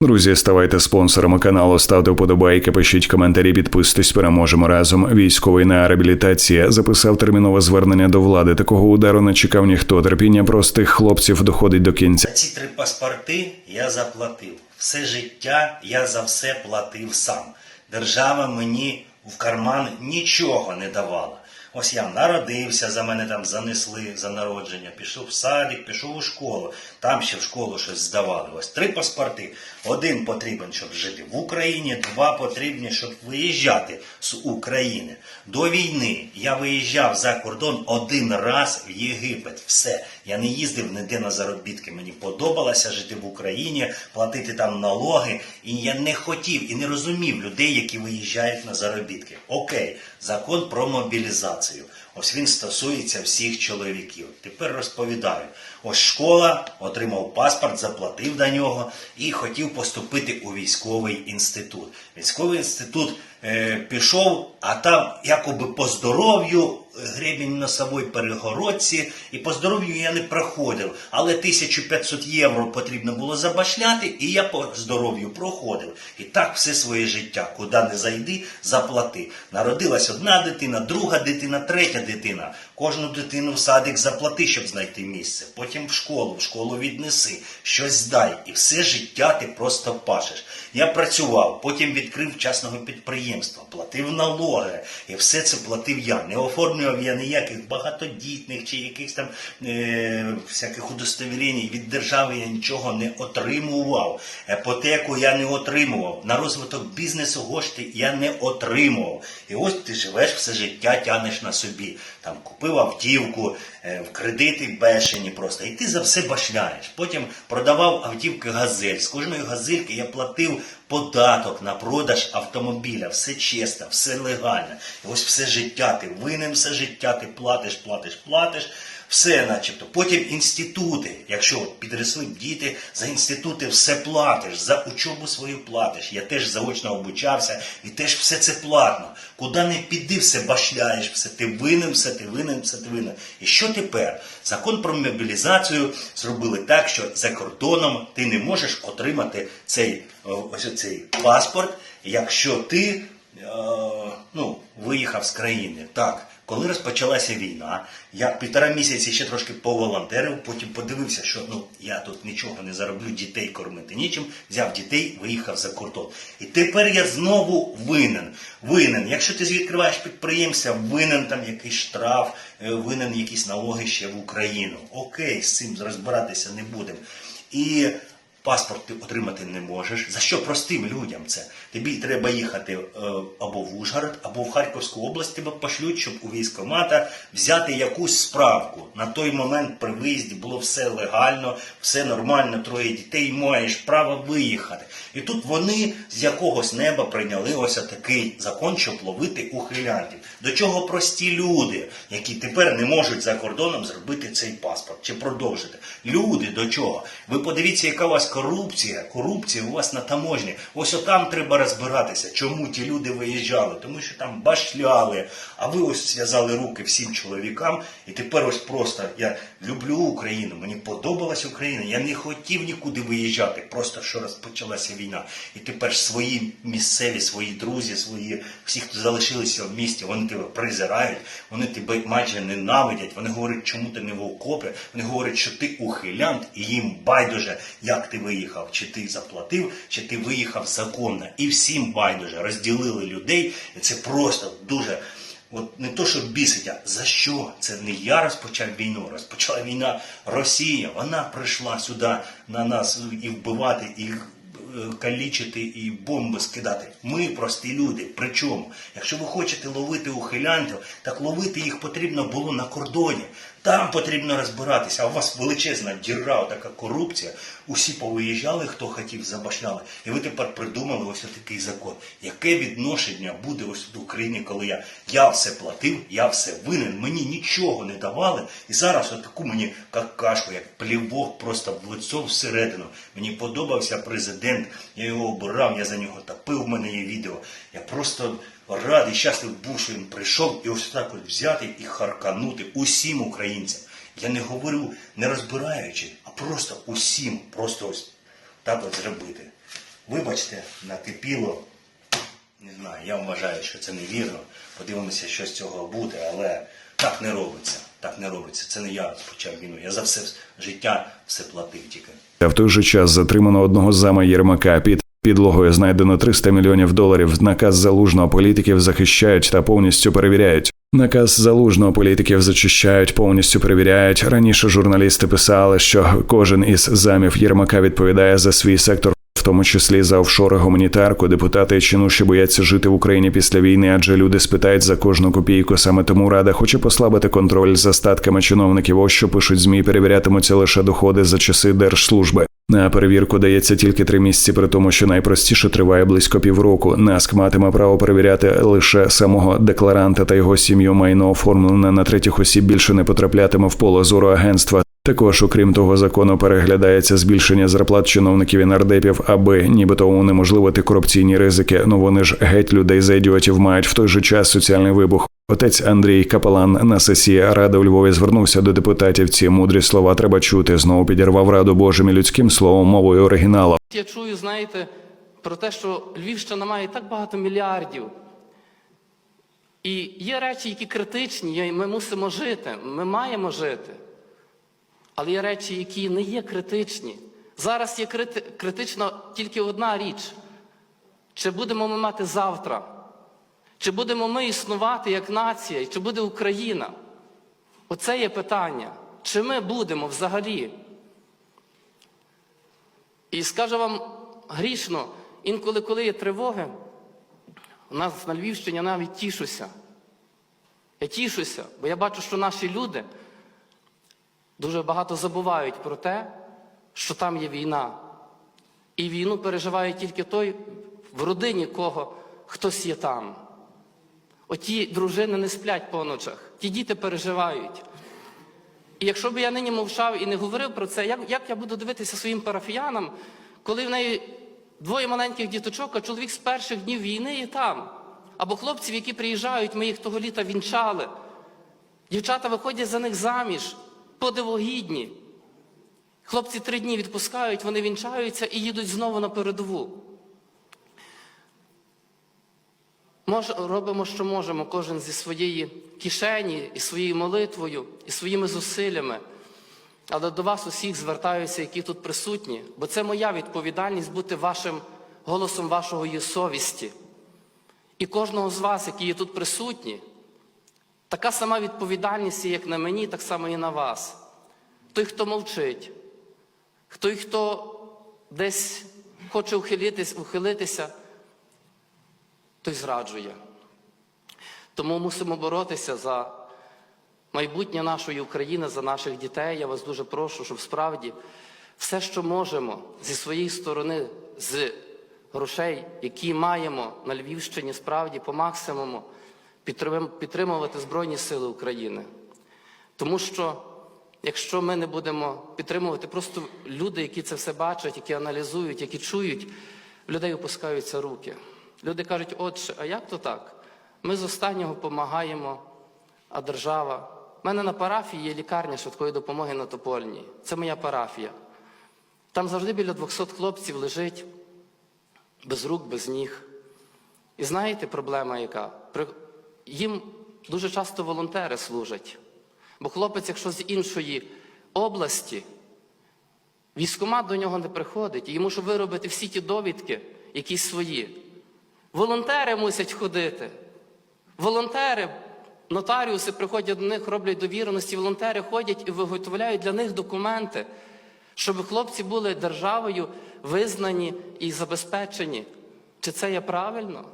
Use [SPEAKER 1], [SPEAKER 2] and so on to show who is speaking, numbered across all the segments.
[SPEAKER 1] Друзі, ставайте спонсорами каналу, ставте вподобайки, пишіть коментарі, підписуйтесь, переможемо разом. Військовий на реабілітації записав термінове звернення до влади. Такого удару не чекав ніхто. Терпіння простих хлопців доходить до кінця.
[SPEAKER 2] Ці три паспорти я заплатив. Все життя я за все платив сам. Держава мені в карман нічого не давала. Ось я народився, за мене там занесли за народження, пішов в садик, пішов у школу. Там ще в школу щось здавали. Ось три паспорти. Один потрібен, щоб жити в Україні, два потрібні, щоб виїжджати з України. До війни я виїжджав за кордон один раз в Єгипет. Все. Я не їздив ніде на заробітки. Мені подобалося жити в Україні, платити там налоги. І я не хотів і не розумів людей, які виїжджають на заробітки. Окей, закон про мобілізацію. Ось він стосується всіх чоловіків. Тепер розповідаю. Ось школа, отримав паспорт, заплатив до нього і хотів поступити у військовий інститут. Військовий інститут е, пішов, а там якоби по здоров'ю гребінь носової перегородці, і по здоров'ю я не проходив. Але 1500 євро потрібно було забашляти, і я по здоров'ю проходив. І так все своє життя, куди не зайди, заплати. Народилась одна дитина, друга дитина, третя дитина. Кожну дитину в садик заплати, щоб знайти місце. Потім в школу, в школу віднеси, щось здай. І все життя ти просто пашеш. Я працював, потім відкрив частного підприємства, платив налоги. І все це платив я. Не оформлював я ніяких багатодітних чи якихось там е, всяких удостовірень. Від держави я нічого не отримував. Іпотеку я не отримував. На розвиток бізнесу кошти я не отримував. І ось ти живеш все життя, тянеш на собі. Там купив автівку, е, в кредити бешені просто. І ти за все башляєш. Потім продавав автівки газель. З кожної газельки я платив податок на продаж автомобіля. Все чисто, все легально. І ось все життя. Ти винен все життя, ти платиш, платиш, платиш. Все, начебто. Потім інститути. Якщо підросли діти, за інститути все платиш, за учобу свою платиш. Я теж заочно обучався і теж все це платно. Куди не піди, все башляєш, все ти винен, все ти винен, все ти винен. І що тепер? Закон про мобілізацію зробили так, що за кордоном ти не можеш отримати цей, ось цей паспорт, якщо ти е, ну, виїхав з країни. Так. Коли розпочалася війна, я півтора місяці ще трошки поволонтерив, потім подивився, що ну я тут нічого не зароблю, дітей кормити нічим. Взяв дітей, виїхав за кордон. І тепер я знову винен. Винен. Якщо ти відкриваєш підприємство, винен там якийсь штраф, е, винен якісь налоги ще в Україну. Окей, з цим розбиратися не будемо. І Паспорт ти отримати не можеш. За що простим людям це? Тобі треба їхати е, або в Ужгород, або в Харківську область тебе пошлють, щоб у військкомата взяти якусь справку. На той момент при виїзді було все легально, все нормально, троє дітей, маєш право виїхати. І тут вони з якогось неба прийняли ось такий закон, щоб ловити ухилянтів. До чого прості люди, які тепер не можуть за кордоном зробити цей паспорт чи продовжити. Люди до чого? Ви подивіться, яка у вас корупція, корупція у вас на таможні. Ось отам треба розбиратися, чому ті люди виїжджали, тому що там башляли, а ви ось зв'язали руки всім чоловікам, і тепер ось просто я люблю Україну, мені подобалась Україна, я не хотів нікуди виїжджати, просто що розпочалася війна. І тепер свої місцеві, свої друзі, свої всі, хто залишилися в місті, вони тебе презирають, вони тебе майже ненавидять. Вони говорять, чому ти не в окопі, вони говорять, що ти ухилянт, і їм байдуже, як ти виїхав, чи ти заплатив, чи ти виїхав законно. І всім байдуже розділили людей, і це просто дуже. От не то, що бісить, а за що? Це не я розпочав війну, розпочала війна Росія. Вона прийшла сюди на нас і вбивати, і е, калічити, і бомби скидати. Ми прості люди. Причому, якщо ви хочете ловити ухилянтів, так ловити їх потрібно було на кордоні. Там потрібно розбиратися. А у вас величезна діра, така корупція. Усі повиїжджали, хто хотів, забашляли. І ви тепер придумали ось такий закон. Яке відношення буде ось в Україні, коли я, я все платив, я все винен, мені нічого не давали. І зараз отаку мені какашку, як плівок просто в лицо всередину. Мені подобався президент, я його обирав, я за нього топив, в мене є відео. Я просто радий, щасливий був, що він прийшов і ось так от взяти і харканути усім українцям. Я не говорю не розбираючи, а просто усім, просто ось так от зробити. Вибачте, накипіло. Не знаю, я вважаю, що це невірно. Подивимося, що з цього буде, але так не робиться. Так не робиться. Це не я почав війну. Я за все життя все платив тільки.
[SPEAKER 1] Та в той же час затримано одного зама Єрмака під підлогою знайдено 300 мільйонів доларів. Наказ залужного політиків захищають та повністю перевіряють. Наказ залужного політиків зачищають, повністю перевіряють. Раніше журналісти писали, що кожен із замів Єрмака відповідає за свій сектор. В тому числі за офшори гуманітарку, депутати чинуші бояться жити в Україні після війни, адже люди спитають за кожну копійку. Саме тому рада хоче послабити контроль за статками чиновників. Ось що пишуть змі, перевірятимуться лише доходи за часи держслужби. На перевірку дається тільки три місяці, при тому, що найпростіше триває близько півроку. НАСК матиме право перевіряти лише самого декларанта та його сім'ю. Майно оформлене на третіх осіб більше не потраплятиме в поле зору агентства. Також, окрім того, закону переглядається збільшення зарплат чиновників і нардепів, аби нібито унеможливити корупційні ризики. Ну вони ж геть людей за ідіотів мають в той же час соціальний вибух. Отець Андрій Капелан на сесії ради у Львові звернувся до депутатів. Ці мудрі слова треба чути. Знову підірвав раду Божим і людським словом мовою оригіналу.
[SPEAKER 3] Я чую, знаєте, про те, що Львівщина має так багато мільярдів. І є речі, які критичні, ми мусимо жити, ми маємо жити. Але є речі, які не є критичні. Зараз є крити... критична тільки одна річ. Чи будемо ми мати завтра? Чи будемо ми існувати як нація, і чи буде Україна? Оце є питання. Чи ми будемо взагалі? І скажу вам грішно, інколи, коли є тривоги, у нас на Львівщині навіть тішуся. Я тішуся, бо я бачу, що наші люди дуже багато забувають про те, що там є війна. І війну переживає тільки той, в родині кого хтось є там. Оті дружини не сплять по ночах, ті діти переживають. І якщо б я нині мовчав і не говорив про це, як, як я буду дивитися своїм парафіянам, коли в неї двоє маленьких діточок, а чоловік з перших днів війни є там. Або хлопців, які приїжджають, ми їх того літа вінчали. Дівчата виходять за них заміж, подивогідні. Хлопці три дні відпускають, вони вінчаються і їдуть знову на передову. Мож, робимо, що можемо, кожен зі своєї кишені, і своєю молитвою, і своїми зусиллями. Але до вас усіх звертаюся, які тут присутні, бо це моя відповідальність бути вашим голосом вашого є совісті. І кожного з вас, які є тут присутні, така сама відповідальність, як на мені, так само і на вас. Той, хто мовчить, той, хто десь хоче ухилитись, ухилитися, той зраджує. Тому мусимо боротися за майбутнє нашої України, за наших дітей. Я вас дуже прошу, щоб справді все, що можемо зі своєї сторони, з грошей, які маємо на Львівщині, справді по максимуму підтримувати Збройні Сили України. Тому що якщо ми не будемо підтримувати, просто люди, які це все бачать, які аналізують, які чують, людей опускаються руки. Люди кажуть, отче, а як то так? Ми з останнього допомагаємо, а держава. У мене на парафії є лікарня швидкої допомоги на Топольній. Це моя парафія. Там завжди біля 200 хлопців лежить без рук, без ніг. І знаєте, проблема яка? Їм дуже часто волонтери служать. Бо хлопець, якщо з іншої області, військкомат до нього не приходить, і йому щоб виробити всі ті довідки, якісь свої. Волонтери мусять ходити. Волонтери, нотаріуси приходять до них, роблять довіреності, волонтери ходять і виготовляють для них документи, щоб хлопці були державою визнані і забезпечені. Чи це є правильно?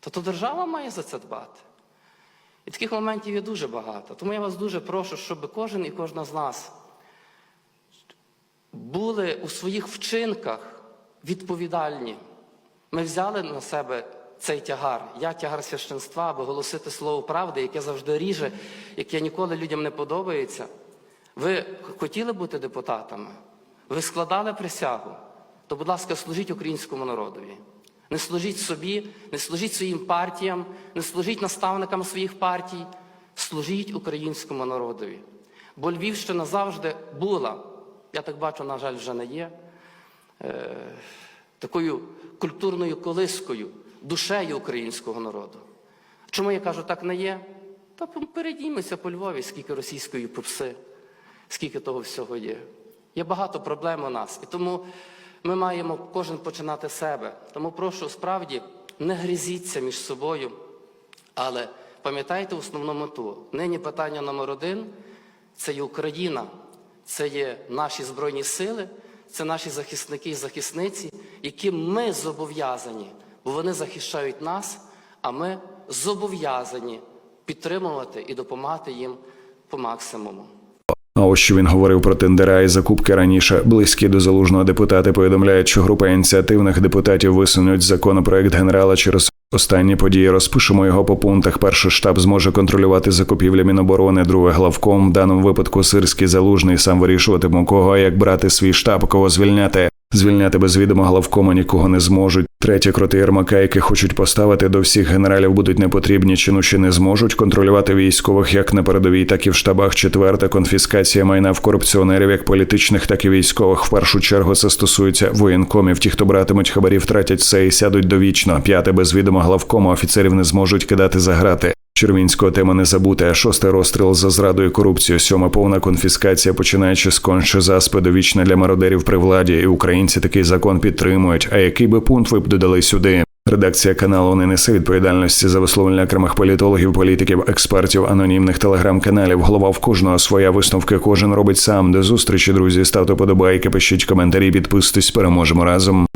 [SPEAKER 3] То то держава має за це дбати. І таких моментів є дуже багато. Тому я вас дуже прошу, щоб кожен і кожна з нас були у своїх вчинках відповідальні. Ми взяли на себе цей тягар. Я тягар священства, аби голосити слово правди, яке завжди ріже, яке ніколи людям не подобається. Ви хотіли бути депутатами? Ви складали присягу? То, будь ласка, служіть українському народові. Не служіть собі, не служіть своїм партіям, не служіть наставникам своїх партій, служіть українському народові. Бо Львівщина завжди була, я так бачу, на жаль, вже не є. е, такою культурною колискою, душею українського народу. Чому я кажу, так не є? Та передіймося по Львові, скільки російської попси, скільки того всього є. Є багато проблем у нас. І тому ми маємо кожен починати себе. Тому прошу справді не грізіться між собою, але пам'ятайте основну мету. Нині питання номер один це є Україна, це є наші Збройні сили, це наші захисники і захисниці, яким ми зобов'язані, бо вони захищають нас, а ми зобов'язані підтримувати і допомагати їм по максимуму.
[SPEAKER 1] А ось що він говорив про тендера і закупки раніше. Близькі до залужного депутати повідомляють, що група ініціативних депутатів висунуть законопроект генерала через останні події. Розпишемо його по пунктах. Перший штаб зможе контролювати закупівлі Міноборони, друге главком. В даному випадку сирський залужний сам вирішуватиме кого як брати свій штаб, кого звільняти. Звільняти без відома главкома нікого не зможуть. Третє кроти Єрмака, які хочуть поставити до всіх генералів, будуть не потрібні чи ну ще не зможуть контролювати військових як на передовій, так і в штабах. Четверта конфіскація майна в корупціонерів, як політичних, так і військових. В першу чергу це стосується воєнкомів. Ті, хто братимуть хабарі, втратять все і сядуть довічно. П'яте без відома главкома офіцерів не зможуть кидати за грати. Червінського тема не забута. Шостий розстріл за зраду і корупцію. Сьома повна конфіскація, починаючи з конче заспи довічна для мародерів при владі. І українці такий закон підтримують. А який би пункт ви б додали сюди? Редакція каналу не несе відповідальності за висловлення окремих політологів, політиків, експертів, анонімних телеграм-каналів. Голова в кожного своя висновки. Кожен робить сам. До зустрічі, друзі. Ставте подобайки, пишіть коментарі, підписуйтесь. Переможемо разом.